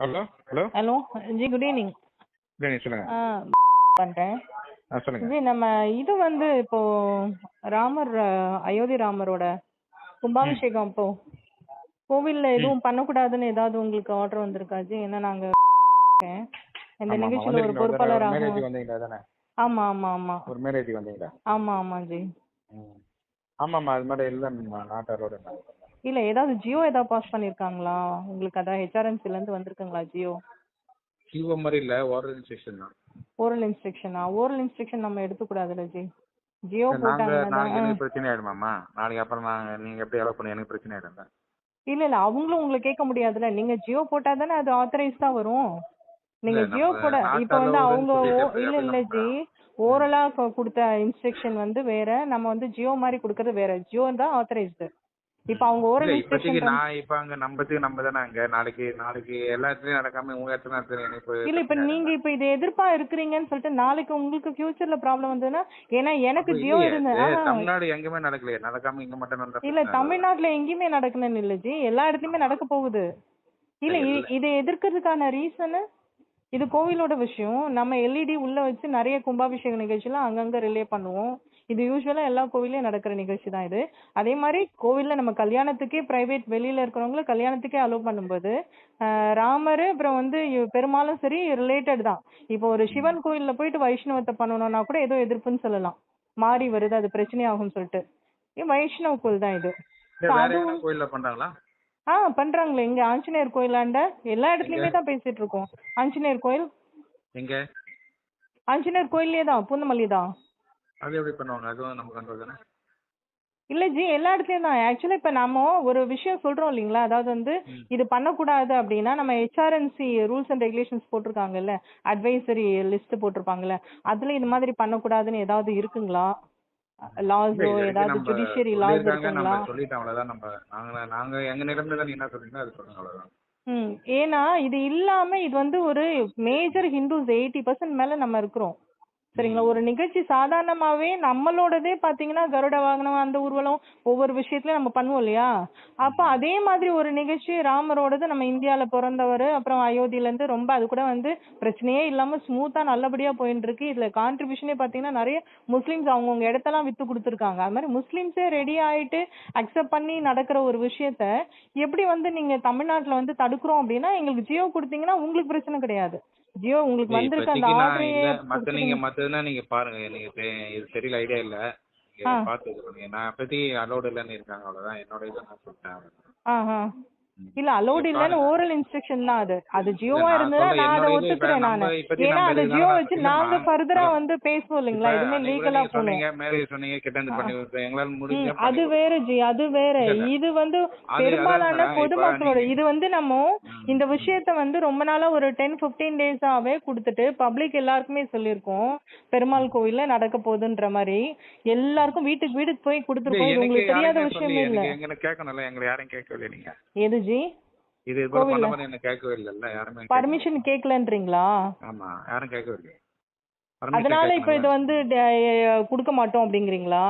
Hello hello. Hello ji good evening இல்லைங்க சொல்லுங்க. பண்றேன். சொல்லுங்க. ஜி நம்ம இது வந்து இப்போ ராமர் அயோத்தி ராமரோட கும்பாபிஷேகம் இப்போ கோவில்ல எதுவும் பண்ணக்கூடாதுன்னு ஏதாவது உங்களுக்கு ஆர்டர் வந்திருக்கா ஜி? ஏன்னா நாங்க இந்த நிகழ்ச்சியில ஒரு பொறுப்பாளர் ஆமா ஆமா ஆமா. ஒரு மேரேஜ் வந்தீங்களா? ஆமா ஆமா ஜி. ஆமாம்மா அது மாதிரி இல்லை நாட் அலோடு இல்ல ஏதாவது ஜியோ ஏதாவது பாஸ் பண்ணிருக்காங்களா? உங்களுக்கு அதான் ஹெச்ஆர்என்சில இருந்து வந்திருக்குங்களா ஜியோ? ஜிஓ மாதிரி இல்லை ஓரல் செக்ஷன் தான். ஓரல் இன்ஸ்ட்ரக்ஷனா ஓரல் இன்ஸ்ட்ரக்ஷன் நம்ம எடுத்துக்கூடாதுல்ல ஜி? ஜியோ போட்டாங்கன்னா நாளைக்கு எனக்கு பிரச்சனை ஆயிடுமாம்மா? நாளைக்கு அப்புறம் நாங்கள் நீங்கள் எப்படி அலோவ் பண்ணி எனக்கு பிரச்சனை ஆயிடும். இல்ல இல்ல அவங்களும் உங்களை கேட்க முடியாதுல்ல. நீங்க ஜியோ போட்டா தானே அது ஆத்தரைஸ் தான் வரும். நீங்க இல்ல, ஜியோ நம்ம போட இப்ப வந்து அவங்க ஓ- இல்ல இல்ல எப்படி ஓரலா கொடுத்த இன்ஸ்ட்ரக்ஷன் வந்து வேற நம்ம வந்து ஜியோ மாதிரி கொடுக்கறது வேற. ஜியோ தான் ஆத்தரைஸ்டு இப்ப அவங்க ஓரல் இன்ஸ்ட்ரக்ஷன் நான் இப்போ அங்கே நம்பத்துக்கு நம்ம தானே அங்கே. நாளைக்கு நாளைக்கு எல்லா இடத்துலையும் நடக்காம உங்கள் இடத்துல நடத்துறது எனக்கு இல்ல இப்ப நீங்க இப்ப இது எதிர்ப்பா இருக்கிறீங்கன்னு சொல்லிட்டு நாளைக்கு உங்களுக்கு ஃபியூச்சர்ல ப்ராப்ளம் வந்ததுன்னா ஏன்னா எனக்கு ஜியோ இல்லையே, இருந்த இது ஆஹா. தமிழ்நாடு எங்கேயுமே நடக்கலையே. நடக்காம இங்க மட்டும் நடந்தா இல்ல. தமிழ்நாட்டுல எங்கேயுமே நடக்கணும்னு இல்ல ஜி. எல்லா இடத்துலயுமே நடக்க போகுது. இல்ல இதை எதிர்க்கிறதுக்கான ரீசன் இது கோவிலோட விஷயம். நம்ம எல்இடி உள்ள வச்சு நிறைய கும்பாபிஷேக நிகழ்ச்சிலாம் அங்கங்க ரிலே பண்ணுவோம். இது யூஸ்வலா எல்லா கோவிலையும் நடக்கிற நிகழ்ச்சி தான் இது. அதே மாதிரி கோவில்ல நம்ம கல்யாணத்துக்கே பிரைவேட் வெளியில இருக்கிறவங்கள கல்யாணத்துக்கே அலோவ் பண்ணும்போது ராமர் அப்புறம் வந்து பெருமாளும் சரி ரிலேட்டட் தான். இப்போ ஒரு சிவன் கோயில்ல போயிட்டு வைஷ்ணவத்தை பண்ணணும்னா கூட ஏதோ எதிர்ப்புன்னு சொல்லலாம். மாறி வருது அது பிரச்சனையாகும்னு சொல்லிட்டு. இது வைஷ்ணவ கோயில் தான் இது. கோயில்ல பண்றாங்களா? ஆ பண்றாங்களே. இங்க ஆஞ்சநேயர் கோயிலாண்ட எல்லா இடத்துலயுமே தான் பேசிட்டு இருக்கோம். ஆஞ்சநேயர் கோயில்? எங்க? ஆஞ்சநேயர் கோயிலே தான் பூந்தமல்லி தான். அது எப்படி பண்ணுவாங்க? அதுவும் நம்ம கண்ட்ரோல் தானே? இல்ல ஜி எல்லா இடத்துலயும் தான். ஆக்சுவலா இப்ப நாம ஒரு விஷயம் சொல்றோம் இல்லைங்களா? அதாவது வந்து இது பண்ணக்கூடாது அப்படின்னா நம்ம H R N C rules and regulations போட்டிருக்காங்கல்ல? Advisory list போட்டிருப்பாங்கல்ல? அதுல இது மாதிரி பண்ணக்கூடாதுன்னு ஏதாவது இருக்குங்களா? லாஸோ ஏதாவது ஜுடிஷியரி லாஸ் இருக்குங்களா? சொல்லிட்டோம் அவ்வளவுதான். நம்ம நாங்க நாங்க எங்க நிலைமையில தான் என்ன சொல்றீங்களோ அது சொல்லுங்க அவ்வளவுதான். ம் ஏன்னா இது இல்லாம இது வந்து ஒரு மேஜர் ஹிந்துஸ் எயிட்டி பர்சன்ட் மேல நம்ம இருக்கிறோம். சரிங்களா? ஒரு நிகழ்ச்சி சாதாரணமாவே நம்மளோடதே பாத்தீங்கன்னா கருட வாகனம் அந்த ஊர்வலம் ஒவ்வொரு விஷயத்துலயும் நம்ம பண்ணுவோம் இல்லையா? அப்ப அதே மாதிரி ஒரு நிகழ்ச்சி ராமரோடது நம்ம இந்தியால பிறந்தவர் அப்புறம் அயோத்தியில இருந்து ரொம்ப அது கூட வந்து பிரச்சனையே இல்லாம ஸ்மூத்தா நல்லபடியா போயிட்டு இருக்கு இதுல கான்ட்ரிபியூஷனே பாத்தீங்கன்னா நிறைய முஸ்லிம்ஸ் அவங்கவுங்க இடத்தெல்லாம் வித்து கொடுத்துருக்காங்க. அது மாதிரி முஸ்லிம்ஸே ரெடி ஆயிட்டு அக்செப்ட் பண்ணி நடக்கிற ஒரு விஷயத்த எப்படி வந்து நீங்க தமிழ்நாட்டுல வந்து தடுக்கிறோம் அப்படின்னா எங்களுக்கு ஜியோ கொடுத்தீங்கன்னா உங்களுக்கு பிரச்சனை கிடையாது. ஜியோ உங்களுக்கு வந்திருக்க அந்த இல்ல. மத்த நீங்க மத்ததுன்னா நீங்க பாருங்க. எனக்கு இது தெரியல ஐடியா இல்ல. பண்ணுங்க. நான் இப்போதைக்கு அலோடு இல்லைன்னு இருக்காங்க. அவ்வளவுதான். என்னோட இதை நான் சொல்லிட்டேன். ஆஹா. இல்ல அலோட் இல்லன்னு ஓரல் இன்ஸ்ட்ரக்ஷன் தான் அது. அது ஜியோவா இருந்ததா நான் அதை ஒத்துக்கிறேன் நானு. ஏன்னா அது ஜியோ வச்சு. நாங்க ஃபர்தரா. வந்து பேசுவோம் இல்லைங்களா கூட லீகலா நீங்க போகணும் சொன்னீங்க மேரேஜ் சொன்னீங்க கிட்ட பண்ணி விட்டுறேன் எங்களால முடிஞ்ச ம், அது வேற ஜி அது வேற. இது வந்து பெரும்பாலான பொதுமக்களோட இது வந்து நம்ம இந்த விஷயத்த வந்து ரொம்ப நாளா ஒரு டென் பிப்டீன் டேஸாவே கொடுத்துட்டு பப்ளிக் எல்லாருக்குமே சொல்லியிருக்கோம். பெருமாள் கோவில்ல நடக்க போகுதுன்ற மாதிரி. எல்லாருக்கும் வீட்டுக்கு வீடு போய் கொடுத்துருக்கோம். உங்களுக்கு தெரியாத விஷயமே இல்ல. எது ஜி? இது இது போல? பண்ண எனக்கு கேட்கவே இல்லைல்ல யாருமே. பர்மிஷன் கேக்கலன்றீங்களா ஆமா யாரும் கேட்கவே இல்லை அதனால இப்ப இது வந்து கொடுக்க மாட்டோம் அப்படிங்கிறீங்களா?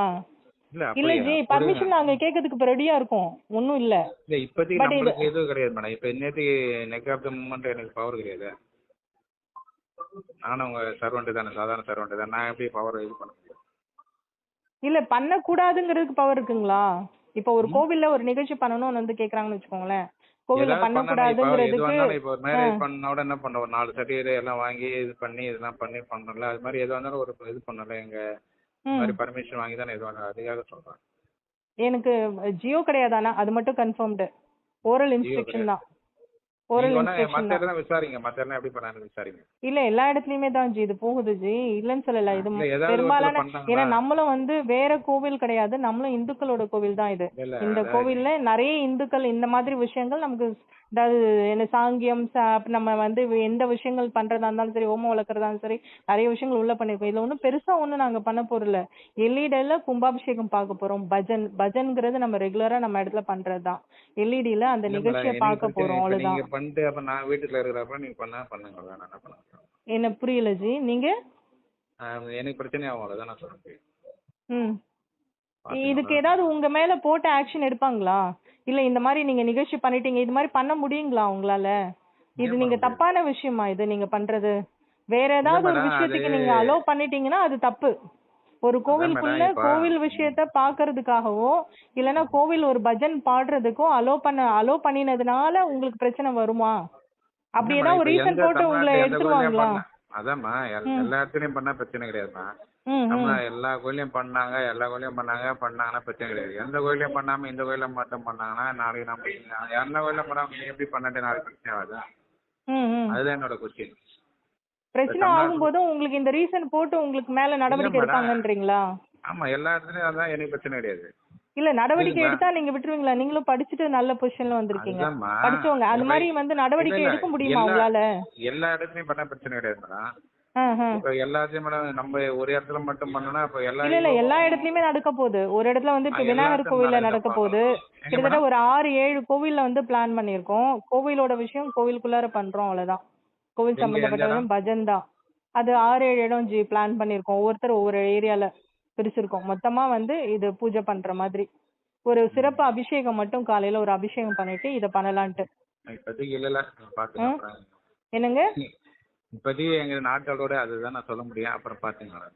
இல்ல? ஜி பர்மிஷன் நாங்க கேட்கறதுக்கு இப்ப ரெடியா இருக்கோம். ஒண்ணும் இல்ல. இல்ல இப்போதைக்கு நம்மளுக்கு எதுவும் கிடையாது மேடம். இப்ப நேத்து நெக் ஆஃப் த மூமெண்ட் எனக்கு பவர் கிடையாது. நானும் உங்க சர்வெண்ட் தானே சாதாரண சர்வெண்ட் தான். நான் எப்படி பவர் இது பண்ண முடியும்? இல்ல பண்ண கூடாதுங்கிறதுக்கு பவர் இருக்குங்களா? இப்ப ஒரு கோவில்ல ஒரு நிகழ்ச்சி பண்ணணும்னு வந்து கேக்குறாங்கன்னு வச்சுக்கோங்களேன். கோவில்ல பண்ண கூடாதுங்கிறதுக்கு மேரேஜ் என்ன பண்ண ஒரு நாலு சர்டிஃபிகேட் எல்லாம் வாங்கி இது பண்ணி இதெல்லாம் பண்ணி பண்ணல அது மாதிரி எது வந்தாலும் ஒரு இது பண்ணல எங்க மாதிரி பர்மிஷன் வாங்கி தானே வந்தாலும் அதுக்காக சொல்றேன். எனக்கு ஜியோ கிடையாது. ஆனா அது மட்டும் கன்ஃபார்ம்டு ஓரல் இன்ஸ்ட்ரக்ஷன் தான். இல்ல எல்லா இடத்துலயுமே தான் ஜி இது போகுது ஜி. இல்லன்னு சொல்லல இது பெரும்பாலான? ஏன்னா நம்மளும் வந்து வேற கோவில் கிடையாது. நம்மளும் இந்துக்களோட கோவில் தான் இது. இந்த கோவில்ல நிறைய இந்துக்கள் இந்த மாதிரி விஷயங்கள் நமக்கு அதாவது என்ன சாங்கியம் நம்ம வந்து எந்த விஷயங்கள் பண்றதா இருந்தாலும் சரி ஹோமம் வளர்க்கறதா இருந்தாலும் சரி நிறைய விஷயங்கள் உள்ள பண்ணிருக்கோம். இதுல ஒண்ணும் பெருசா ஒண்ணும் நாங்க பண்ண போறல எல்இடில கும்பாபிஷேகம் பார்க்க போறோம். பஜன் பஜன்ங்கிறது நம்ம ரெகுலரா நம்ம இடத்துல பண்றதுதான். எல்இடில அந்த நிகழ்ச்சியை பார்க்க போறோம் அவ்வளவுதான். பண்ணிட்டு அப்ப நான் வீட்டுல இருக்கிறப்ப நீங்க பண்ணா பண்ணுங்க அவ்வளவுதான். நான் என்ன பண்ண முடியும்? என்ன புரியல ஜி. நீங்க? ஆஹ் எனக்கு பிரச்சனை ஆகும் அவ்வளவுதான் நான் சொல்றேன் ம். இதுக்கு ஏதாவது உங்க மேல போட்டு ஆக்ஷன் எடுப்பாங்களா? இல்ல இந்த மாதிரி நீங்க நிகழ்ச்சி பண்ணிட்டீங்க இது மாதிரி பண்ண முடியுங்களா உங்களால? இது நீங்க தப்பான விஷயமா இது நீங்க பண்றது? வேற ஏதாவது ஒரு விஷயத்துக்கு நீங்க அலோ பண்ணிட்டீங்கன்னா அது தப்பு. ஒரு கோவிலுக்குள்ள கோவில் விஷயத்த பாக்குறதுக்காகவோ இல்லனா கோவில் ஒரு பஜன் பாடுறதுக்கோ அலோ பண்ண அலோ பண்ணினதுனால உங்களுக்கு பிரச்சனை வருமா? அப்படி ஏதாவது ஒரு ரீசன் எந்த போட்டு உங்களை எந்த எடுத்துருவாங்களா? அதாம்மா எல்- எல்லா இடத்துலயும் பண்ணா பிரச்சனை கிடையாதுமா. நம்ம எல்லா கோயிலையும் பண்ணாங்க எல்லா கோயிலையும் பண்ணாங்க பண்ணாங்கன்னா பிரச்சனை கிடையாது. எந்த கோயிலையும் பண்ணாம இந்த கோயில மட்டும் பண்ணாங்கன்னா நாளைக்கு நம்ம எல்லா கோயிலும் பண்ணாம எப்படி பண்ணட்டு நாளைக்கு பிரச்சனை ஆகுதா? அதுதான் என்னோட கொஸ்டின் பிரச்சனை தமிழ்நாட்டுல- ஆகும்போது உங்களுக்கு இந்த ரீசன் போட்டு உங்களுக்கு மேல நடவடிக்கை. எடுப்பாங்கன்றீங்களா? ஆமா எல்லா இடத்துலயும் அதான் எனக்கு பிரச்சனை கிடையாது. இல்ல நடவடிக்கை. எடுத்தா நீங்க விட்டுருவீங்களா? நீங்களும் படிச்சுட்டு நல்ல பொசிஷன்ல வந்திருக்கீங்க. படிச்சவங்க அது இல்ல, மாதிரி வந்து நடவடிக்கை எடுக்க முடியுமா உங்களால? எல்லா இடத்துலயும் பண்ணா பிரச்சனை கிடையாது மேடம். நம்ம ஒரு இடத்துல மட்டும் பண்ணோம்னா இப்ப எல்லா இல்ல எல்லா இடத்துலயுமே நடக்க போகுது. ஒரு இடத்துல வந்து இப்ப விநாயகர் கோவில்ல நடக்க போகுது. கிட்டத்தட்ட? ஒரு ஆறு ஏழு கோவில்ல வந்து பிளான் பண்ணிருக்கோம் கோவிலோட விஷயம் கோவிலுக்குள்ளார பண்றோம் அவ்வளவுதான். கோவில் எங்க- எங்க சம்பந்தப்பட்ட பஜன் தான். அது ஆறு ஏழு இடம் ஜி பிளான் பண்ணிருக்கோம் ஒவ்வொருத்தர் ஒவ்வொரு ஏரியால பிரிச்சிருக்கோம். மொத்தமா வந்து இது பூஜை பண்ற மாதிரி. ஒரு சிறப்பு அபிஷேகம் மட்டும் காலையில ஒரு அபிஷேகம் பண்ணிட்டு இத பண்ணலான்ட்டு. என்னங்க? இப்போதைக்கு எங்க நாட்டோட அதுதான் நான் சொல்ல முடியும். அப்புறம் பாத்துக்கலாம்